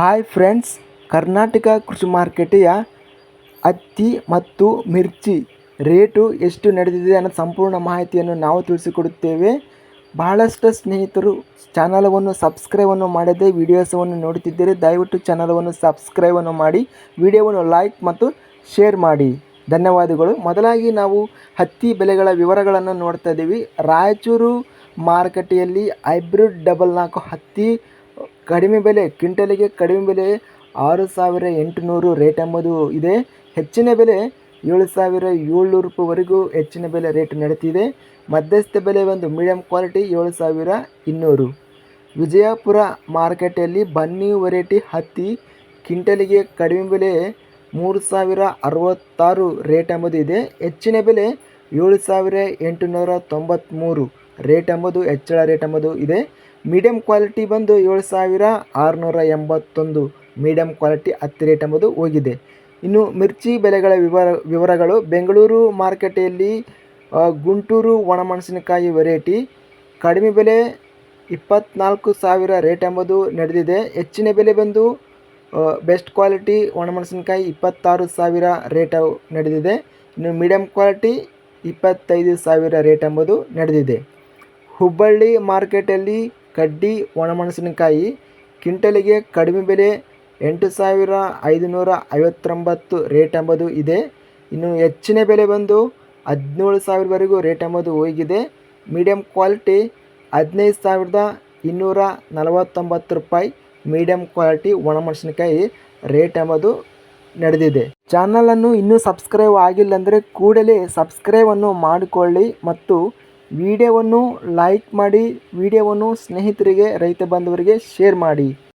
Hi friends Karnataka ಕೃಷಿ ಮಾರುಕಟ್ಟೆಯ ಹತ್ತಿ ಮತ್ತು ಮಿರ್ಚಿ ರೇಟು ಎಷ್ಟು ನಡೆದಿದೆ ಅನ್ನೋ ಸಂಪೂರ್ಣ ಮಾಹಿತಿಯನ್ನು ನಾವು ತಿಳಿಸಿಕೊಡುತ್ತೇವೆ. ಬಹಳಷ್ಟು ಸ್ನೇಹಿತರು ಚಾನಲವನ್ನು ಸಬ್ಸ್ಕ್ರೈಬನ್ನು ಮಾಡದೆ ವಿಡಿಯೋಸವನ್ನು ನೋಡುತ್ತಿದ್ದರೆ ದಯವಿಟ್ಟು ಚಾನಲವನ್ನು ಸಬ್ಸ್ಕ್ರೈಬನ್ನು ಮಾಡಿ ವಿಡಿಯೋವನ್ನು ಲೈಕ್ ಮತ್ತು ಶೇರ್ ಮಾಡಿ. ಧನ್ಯವಾದಗಳು. ಮೊದಲಾಗಿ ನಾವು ಹತ್ತಿ ಬೆಲೆಗಳ ವಿವರಗಳನ್ನು ನೋಡ್ತಾ ಇದ್ದೀವಿ. ರಾಯಚೂರು ಮಾರುಕಟ್ಟೆಯಲ್ಲಿ ಹೈಬ್ರಿಡ್ ಡಬಲ್ ನಾಲ್ಕು ಹತ್ತಿ ಕಡಿಮೆ ಬೆಲೆ, ಕ್ವಿಂಟಲಿಗೆ ಕಡಿಮೆ ಬೆಲೆ ಆರು ಸಾವಿರ ಎಂಟುನೂರು ರೇಟ್ ಎಂಬುದು ಇದೆ. ಹೆಚ್ಚಿನ ಬೆಲೆ ಏಳು ಸಾವಿರ ಏಳ್ನೂರು ರೂಪಾಯಿವರೆಗೂ ಹೆಚ್ಚಿನ ಬೆಲೆ ರೇಟ್ ನಡೀತಿದೆ ಮಧ್ಯಸ್ಥ ಬೆಲೆ ಒಂದು ಮೀಡಿಯಂ ಕ್ವಾಲಿಟಿ ಏಳು ಸಾವಿರ ಇನ್ನೂರು. ವಿಜಯಪುರ ಮಾರ್ಕೆಟಲ್ಲಿ ಬನ್ನಿ ವೆರೈಟಿ ಹತ್ತಿ ಕ್ವಿಂಟಲಿಗೆ ಕಡಿಮೆ ಬೆಲೆ ಮೂರು ಸಾವಿರ ಅರವತ್ತಾರು ರೇಟ್ ಎಂಬುದು ಇದೆ. ಹೆಚ್ಚಿನ ಬೆಲೆ ಏಳು ಸಾವಿರ ಎಂಟುನೂರ ತೊಂಬತ್ತ್ಮೂರು ರೇಟ್ ಎಂಬುದು, ಹೆಚ್ಚಳ ರೇಟ್ ಎಂಬುದು ಇದೆ. ಮೀಡಿಯಂ ಕ್ವಾಲಿಟಿ ಬಂದು ಏಳು ಸಾವಿರ ಆರುನೂರ ಎಂಬತ್ತೊಂದು ಮೀಡಿಯಂ ಕ್ವಾಲಿಟಿ ಹತ್ತಿ ರೇಟ್ ಎಂಬುದು ಹೋಗಿದೆ. ಇನ್ನು ಮಿರ್ಚಿ ಬೆಲೆಗಳ ವಿವರ, ವಿವರಗಳು ಬೆಂಗಳೂರು ಮಾರುಕಟ್ಟೆಯಲ್ಲಿ ಗುಂಟೂರು ಒಣಮೆಣಸಿನಕಾಯಿ ವೆರೈಟಿ ಕಡಿಮೆ ಬೆಲೆ ಇಪ್ಪತ್ನಾಲ್ಕು ಸಾವಿರ ರೇಟ್ ಎಂಬುದು ನಡೆದಿದೆ. ಹೆಚ್ಚಿನ ಬೆಲೆ ಬಂದು ಬೆಸ್ಟ್ ಕ್ವಾಲಿಟಿ ಒಣಮೆಣಸಿನಕಾಯಿ ಇಪ್ಪತ್ತಾರು ಸಾವಿರ ರೇಟ್ ನಡೆದಿದೆ. ಇನ್ನು ಮೀಡಿಯಂ ಕ್ವಾಲಿಟಿ ಇಪ್ಪತ್ತೈದು ಸಾವಿರ ರೇಟ್ ಎಂಬುದು ನಡೆದಿದೆ. ಹುಬ್ಬಳ್ಳಿ ಮಾರ್ಕೆಟಲ್ಲಿ ಕಡ್ಡಿ ಒಣಮೆಣಸಿನಕಾಯಿ ಕಿಂಟಲಿಗೆ ಕಡಿಮೆ ಬೆಲೆ ಎಂಟು ಸಾವಿರ ಐದುನೂರ ಐವತ್ತೊಂಬತ್ತು ರೇಟ್ ಎಂಬುದು ಇದೆ. ಇನ್ನು ಹೆಚ್ಚಿನ ಬೆಲೆ ಬಂದು ಹದಿನೇಳು ಸಾವಿರವರೆಗೂ ರೇಟ್ ಎಂಬುದು ಹೋಗಿದೆ. ಮೀಡಿಯಂ ಕ್ವಾಲಿಟಿ ಹದಿನೈದು ಸಾವಿರದ ಇನ್ನೂರ ನಲವತ್ತೊಂಬತ್ತು ರೂಪಾಯಿ ಮೀಡಿಯಂ ಕ್ವಾಲಿಟಿ ಒಣಮೆಣಸಿನಕಾಯಿ ರೇಟ್ ಎಂಬುದು ನಡೆದಿದೆ. ಚಾನಲನ್ನು ಇನ್ನೂ ಸಬ್ಸ್ಕ್ರೈಬ್ ಆಗಿಲ್ಲ ಅಂದರೆ ಕೂಡಲೇ ಸಬ್ಸ್ಕ್ರೈಬನ್ನು ಮಾಡಿಕೊಳ್ಳಿ ಮತ್ತು ವಿಡಿಯೋವನ್ನು ಲೈಕ್ ಮಾಡಿ ವಿಡಿಯೋವನ್ನು ಸ್ನೇಹಿತರಿಗೆ ರೈತ ಬಾಂಧವರಿಗೆ ಶೇರ್ ಮಾಡಿ.